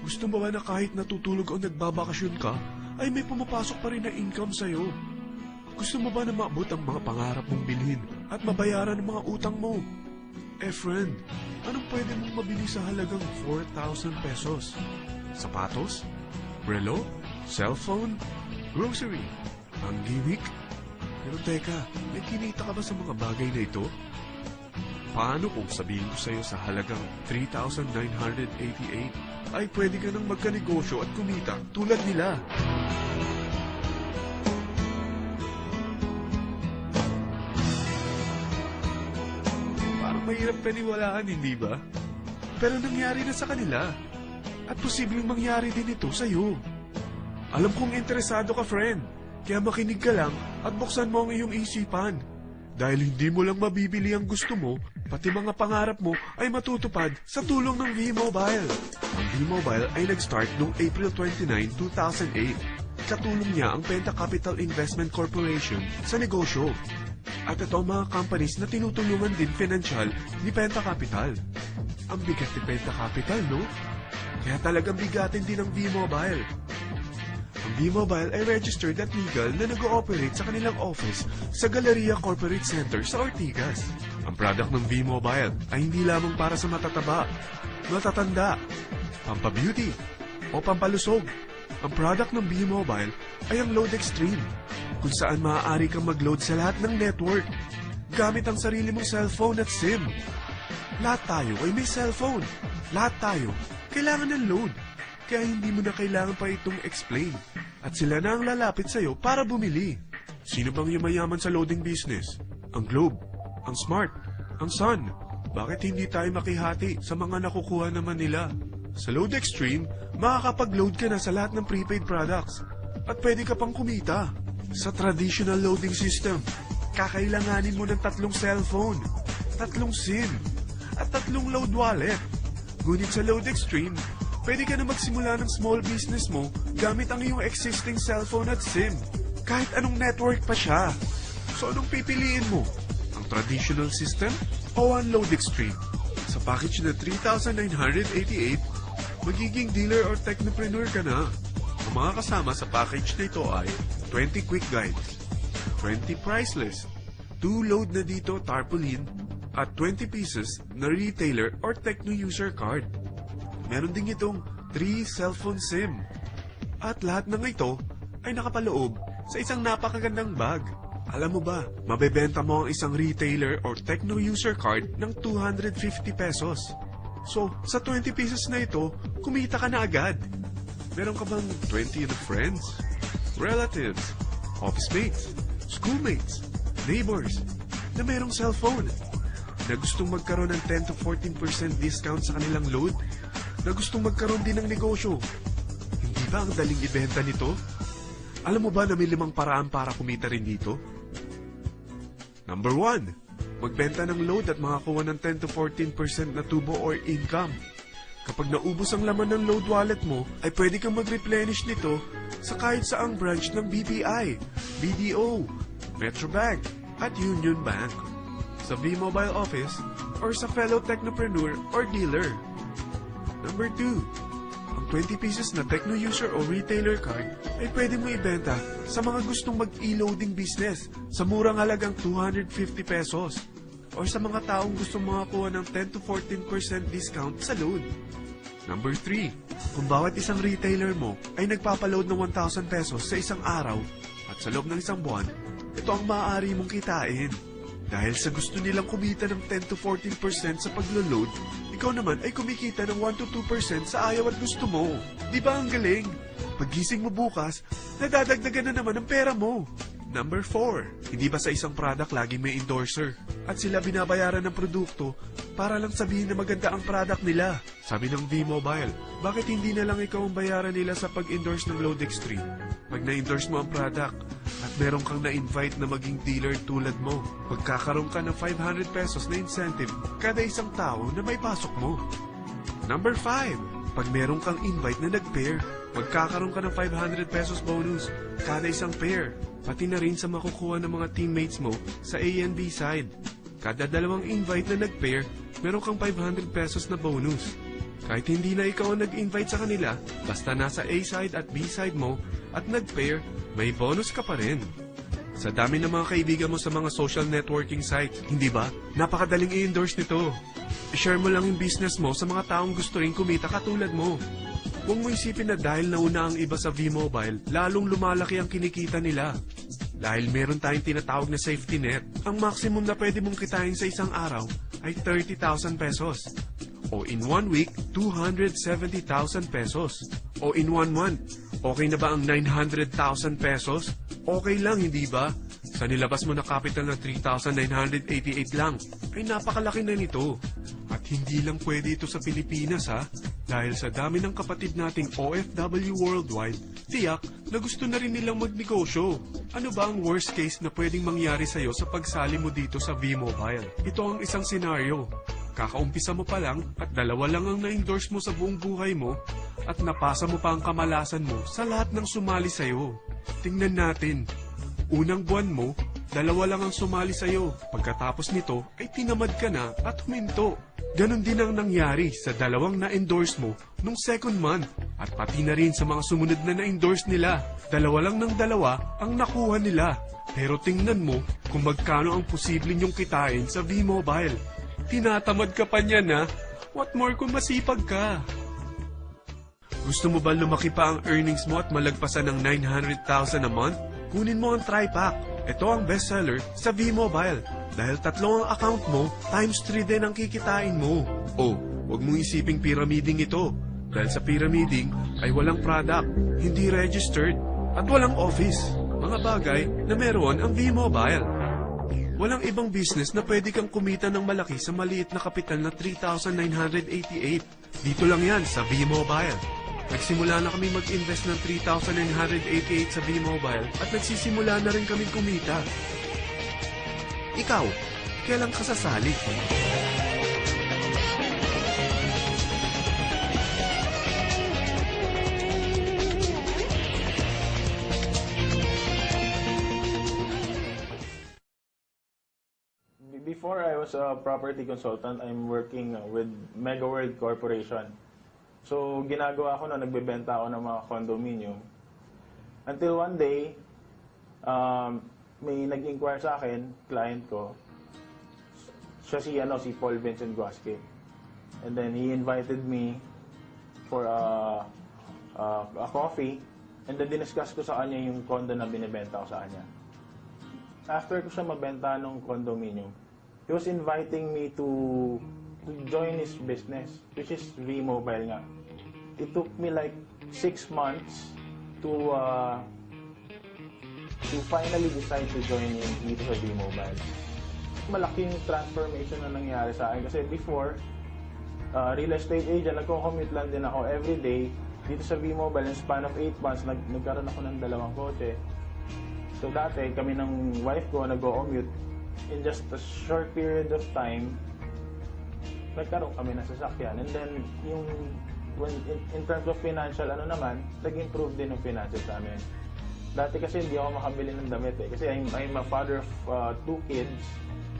Gusto mo ba na kahit natutulog o nagbabakasyon ka, ay may pumapasok pa rin na income sa'yo? Gusto mo ba na maabot ang mga pangarap mong bilhin at mabayaran ang mga utang mo? Eh friend, anong pwede mong mabili sa halagang 4,000 pesos? Sapatos? Relo? Cellphone? Grocery? Ang gimmick? Pero teka, may kinita ka ba sa mga bagay na ito? Paano kung sabihin ko sa'yo sa halagang 3,988 ay pwede ka nang magkanegosyo at kumita tulad nila? Parang mahirap paniwalaan, hindi ba? Pero nangyari na sa kanila. At posibleng mangyari din ito sa'yo. Alam kong interesado ka, friend. Kaya makinig ka lang at buksan mo ang iyong isipan. Dahil hindi mo lang mabibili ang gusto mo, pati mga pangarap mo ay matutupad sa tulong ng V-Mobile. Ang V-Mobile ay nag-start noong April 29, 2008. Katulong niya ang Penta Capital Investment Corporation sa negosyo. At ito ang mga companies na tinutulungan din financial ni Penta Capital. Ang bigat ni Penta Capital, no? Kaya talagang bigatin din ang V-Mobile. Ang V-Mobile ay registered at legal na nag-ooperate sa kanilang office sa Galleria Corporate Center sa Ortigas. Ang product ng V-Mobile ay hindi lamang para sa matataba, matatanda, pampabeauty, o pampalusog. Ang product ng V-Mobile ay ang Load Extreme, kung saan maaari kang mag-load sa lahat ng network gamit ang sarili mong cellphone at SIM. Lahat tayo ay may cellphone. Lahat tayo kailangan ng load. Kaya hindi mo na kailangan pa itong explain. At sila na ang lalapit sa'yo para bumili. Sino bang yumayaman sa loading business? Ang Globe, ang Smart, ang Sun. Bakit hindi tayo makihati sa mga nakukuha naman nila? Sa Load Extreme, makakapag-load ka na sa lahat ng prepaid products. At pwede ka pang kumita. Sa traditional loading system, kakailanganin mo ng tatlong cellphone, tatlong SIM, at tatlong load wallet. Ngunit sa Load Extreme, pwede ka na magsimula ng small business mo gamit ang iyong existing cellphone at SIM. Kahit anong network pa siya. So anong pipiliin mo? Ang traditional system o ang Load Extreme? Sa package na 3,988, magiging dealer or technopreneur ka na. Ang mga kasama sa package na ito ay 20 quick guides, 20 price list, 2 load na dito tarpaulin, at 20 pieces na retailer or techno user card. Meron din itong 3 cellphone SIM. At lahat ng ito ay nakapaloob sa isang napakagandang bag. Alam mo ba, mabebenta mo ang isang retailer or techno user card ng 250 pesos. So, sa 20 pesos na ito, kumita ka na agad. Meron ka bang 20 na friends, relatives, office mates, schoolmates, neighbors, na merong cellphone? Na gustong magkaroon ng 10 to 14% discount sa kanilang load? Na gustong magkaroon din ng negosyo? Hindi ba ang daling ibenta nito? Alam mo ba na may limang paraan para kumita rin dito? Number 1. Magbenta ng load at makakuha ng 10 to 14% na tubo or income. Kapag naubos ang laman ng load wallet mo, ay pwede kang mag-replenish nito sa kahit saang branch ng BPI, BDO, Metrobank, at Union Bank. Sa V-Mobile office or sa fellow technopreneur or dealer. Number 2. Ang 20 pieces na techno user o retailer card ay pwede mo ibenta sa mga gustong mag-e-loading business sa murang halagang 250 pesos or sa mga taong gustong makakuha ng 10 to 14% discount sa load. Number 3. Kung bawat isang retailer mo ay nagpapaload ng 1,000 pesos sa isang araw at sa loob ng isang buwan, ito ang maaari mong kitain. Dahil sa gusto nilang kumita ng 10 to 14% sa paglo-load, ikaw naman ay kumikita ng 1 to 2% sa ayaw at gusto mo. Di ba ang galing? Pagising mo bukas, nadadagdagan na naman ang pera mo. Number 4. Hindi ba sa isang product lagi may endorser? At sila binabayaran ng produkto para lang sabihin na maganda ang product nila. Sabi ng V-Mobile, bakit hindi na lang ikaw ang bayaran nila sa pag-endorse ng Load Extreme? Pag na-endorse mo ang product at meron kang na-invite na maging dealer tulad mo, magkakaroon ka ng 500 pesos na incentive kada isang tao na may pasok mo. Number 5. Pag meron kang invite na nag-pair, magkakaroon ka ng 500 pesos bonus kada isang pair. Pati na rin sa makukuha ng mga teammates mo sa A and B side. Kada dalawang invite na nag-pair, meron kang 500 pesos na bonus. Kahit hindi na ikaw ang nag-invite sa kanila, basta nasa A side at B side mo at nag-pair, may bonus ka pa rin. Sa dami ng mga kaibigan mo sa mga social networking sites, hindi ba? Napakadaling i-endorse nito. I-share mo lang yung business mo sa mga taong gusto rin kumita katulad mo. Huwag mo isipin na dahil nauna ang iba sa V-Mobile, lalong lumalaki ang kinikita nila. Dahil meron tayong tinatawag na safety net, ang maximum na pwede mong kitain sa isang araw ay 30,000 pesos. O in one week, 270,000 pesos. O in one month, okay na ba ang 900,000 pesos? Okay lang, hindi ba? Sa nilabas mo na capital na 3,988 lang, ay napakalaki na nito. At hindi lang pwede ito sa Pilipinas ha, dahil sa dami ng kapatid nating OFW worldwide, tiyak na gusto na rin nilang magnegosyo. Ano ba ang worst case na pwedeng mangyari sa'yo sa pagsali mo dito sa V-Mobile? Ito ang isang senaryo. Kakaumpisa mo pa lang at dalawa lang ang na-endorse mo sa buong buhay mo at napasa mo pa ang kamalasan mo sa lahat ng sumali sa'yo. Tingnan natin. Unang buwan mo, dalawa lang ang sumali sa'yo. Pagkatapos nito, ay tinamad ka na at huminto. Ganon din ang nangyari sa dalawang na-endorse mo nung second month. At pati na rin sa mga sumunod na na-endorse nila. Dalawa lang ng dalawa ang nakuha nila. Pero tingnan mo kung magkano ang posible niyong kitain sa V-Mobile. Tinatamad ka pa niya na. What more kung masipag ka? Gusto mo ba lumaki pa ang earnings mo at malagpasan ng 900,000 a month? Kunin mo ang TriPack. Ito ang bestseller sa V-Mobile. Dahil tatlo ang account mo, times 3 din ang kikitain mo. Oh, huwag mong isiping pyramiding ito. Dahil sa pyramiding ay walang product, hindi registered, at walang office. Mga bagay na meron ang V-Mobile. Walang ibang business na pwede kang kumita ng malaki sa maliit na kapital na 3,988. Dito lang yan sa V-Mobile. Nagsimula na kami mag-invest ng 3,988 sa V-Mobile at nagsisimula na rin kami kumita. Ikaw, kailan ka sasali? Before I was a property consultant, I'm working uh, with Mega World Corporation. So, ginagawa ko na nagbebenta ako ng mga condominium. Until one day, um, may nag-inquire sa akin, client ko. Siya si, ano, si Paul Vincent Guasque. And then he invited me for a, a, a coffee. And then diniscuss ko sa kanya yung condo na binibenta ko sa kanya after ko siya mabenta ng condominium, he was inviting me to to join his business, which is V-Mobile nga. It took me like six months to uh, to finally decide to join in dito sa V-Mobile. Malaking transformation na nangyari sa akin kasi before, uh, real estate agent, nagko-commute lang din ako every day dito sa V-Mobile in span of 8 months, nag nagkaroon ako ng dalawang kotse. So dati, kami ng wife ko nag-commute. In just a short period of time, nagkaroon kami ng sasakyan. And then, yung when, in, in terms of financial, ano naman, nag-improve din yung finances namin. Dati kasi hindi ako makabili ng damit eh. Kasi I'm, I'm a father of uh, two kids.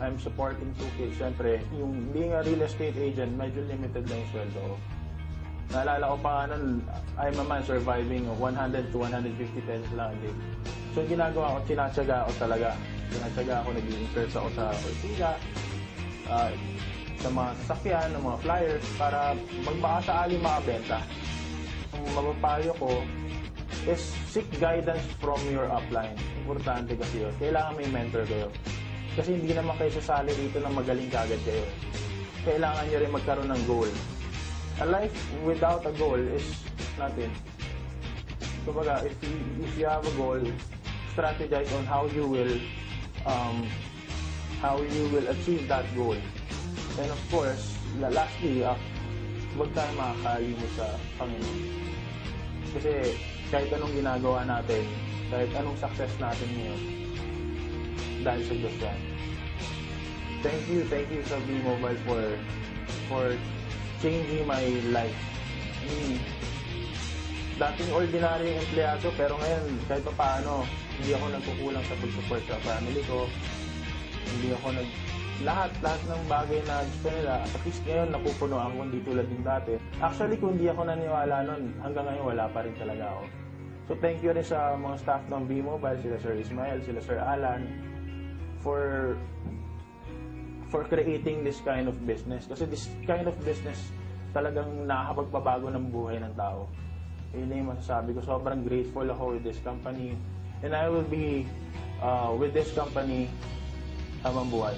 I'm supporting two kids. Siyempre, yung being a real estate agent, medyo limited lang yung sweldo ko. Naalala ko pa nun, I'm a man surviving 100 to 150 pesos lang a day. So, ginagawa ko, tinatsaga ako talaga. Tinatsaga ako, nag-i-insert ako sa Ortiga, uh, sa mga sasakyan, ng mga flyers, para magbaka sakali makabenta. Ang mapapayo ko is seek guidance from your upline. Importante kasi yun. Kailangan may mentor kayo. Kasi hindi naman kayo sasali dito na magaling kagad kayo. Kailangan nyo rin magkaroon ng goal. A life without a goal is nothing. Kumbaga, if you, if you have a goal, strategize on how you will um, how you will achieve that goal. And of course, la- lastly, uh, huwag tayo makakalimot sa Panginoon. Kasi kahit anong ginagawa natin, kahit anong success natin ngayon, dahil sa Diyos yan. Thank you, thank you sa B-Mobile for for changing my life. Mean, dating ordinary empleyado, pero ngayon, kahit pa paano, hindi ako nagkukulang sa pag-support sa family ko. Hindi ako nag... Lahat, lahat ng bagay na gusto nila, at least ngayon, napupuno ako hindi tulad din dati. Actually, kung hindi ako naniwala nun, hanggang ngayon, wala pa rin talaga ako. So, thank you rin sa mga staff ng B-Mobile, sila Sir Ismael, sila Sir Alan, for for creating this kind of business. Kasi this kind of business talagang nakakapagpabago ng buhay ng tao. Yun na yung masasabi ko. Sobrang grateful ako with this company. And I will be uh, with this company habang buhay.